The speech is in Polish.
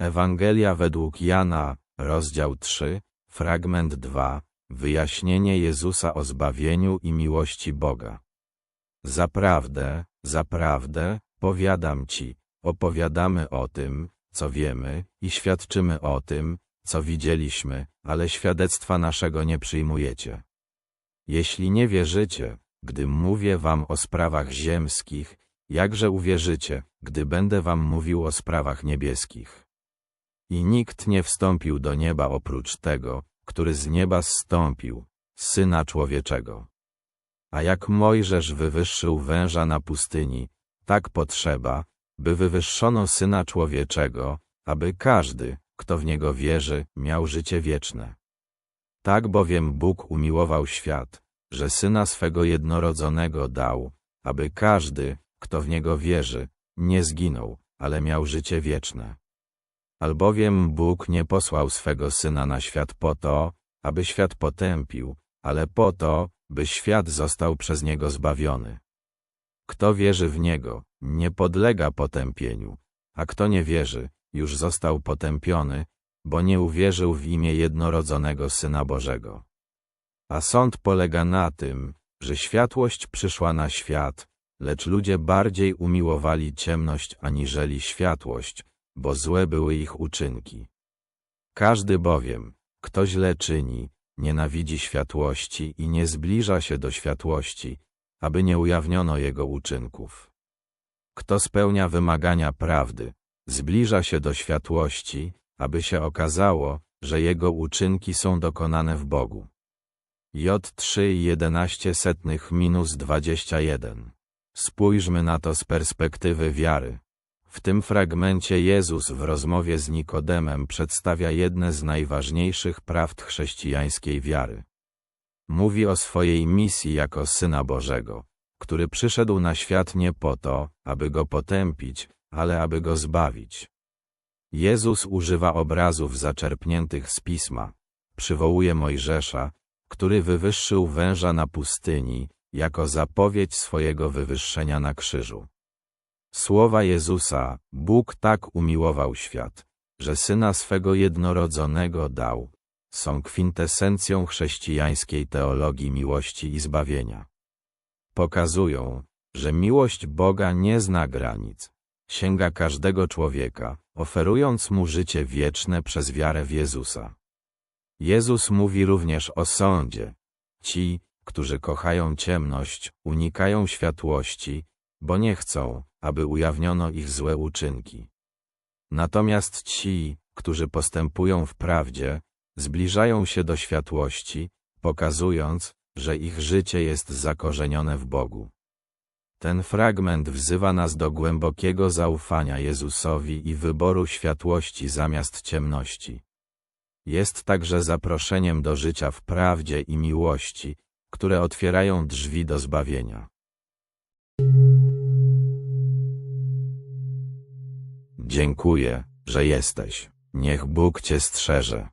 Ewangelia według Jana, rozdział 3, fragment 2, wyjaśnienie Jezusa o zbawieniu i miłości Boga. Zaprawdę, zaprawdę, powiadam ci, opowiadamy o tym, co wiemy, i świadczymy o tym, co widzieliśmy, ale świadectwa naszego nie przyjmujecie. Jeśli nie wierzycie, gdy mówię wam o sprawach ziemskich, jakże uwierzycie, gdy będę wam mówił o sprawach niebieskich? I nikt nie wstąpił do nieba oprócz tego, który z nieba zstąpił, Syna Człowieczego. A jak Mojżesz wywyższył węża na pustyni, tak potrzeba, by wywyższono Syna Człowieczego, aby każdy, kto w Niego wierzy, miał życie wieczne. Tak bowiem Bóg umiłował świat, że Syna swego jednorodzonego dał, aby każdy, kto w Niego wierzy, nie zginął, ale miał życie wieczne. Albowiem Bóg nie posłał swego Syna na świat po to, aby świat potępił, ale po to, by świat został przez Niego zbawiony. Kto wierzy w Niego, nie podlega potępieniu, a kto nie wierzy, już został potępiony, bo nie uwierzył w imię jednorodzonego Syna Bożego. A sąd polega na tym, że światłość przyszła na świat, lecz ludzie bardziej umiłowali ciemność aniżeli światłość, bo złe były ich uczynki. Każdy bowiem, kto źle czyni, nienawidzi światłości i nie zbliża się do światłości, aby nie ujawniono jego uczynków. Kto spełnia wymagania prawdy, zbliża się do światłości, aby się okazało, że jego uczynki są dokonane w Bogu. J 3 11 setnych minus 21. Spójrzmy na to z perspektywy wiary. W tym fragmencie Jezus w rozmowie z Nikodemem przedstawia jedne z najważniejszych prawd chrześcijańskiej wiary. Mówi o swojej misji jako Syna Bożego, który przyszedł na świat nie po to, aby go potępić, ale aby go zbawić. Jezus używa obrazów zaczerpniętych z Pisma. Przywołuje Mojżesza, który wywyższył węża na pustyni, jako zapowiedź swojego wywyższenia na krzyżu. Słowa Jezusa, Bóg tak umiłował świat, że Syna swego jednorodzonego dał, są kwintesencją chrześcijańskiej teologii miłości i zbawienia. Pokazują, że miłość Boga nie zna granic, sięga każdego człowieka, oferując mu życie wieczne przez wiarę w Jezusa. Jezus mówi również o sądzie. Ci, którzy kochają ciemność, unikają światłości, bo nie chcą, aby ujawniono ich złe uczynki. Natomiast ci, którzy postępują w prawdzie, zbliżają się do światłości, pokazując, że ich życie jest zakorzenione w Bogu. Ten fragment wzywa nas do głębokiego zaufania Jezusowi i wyboru światłości zamiast ciemności. Jest także zaproszeniem do życia w prawdzie i miłości, które otwierają drzwi do zbawienia. Dziękuję, że jesteś. Niech Bóg Cię strzeże.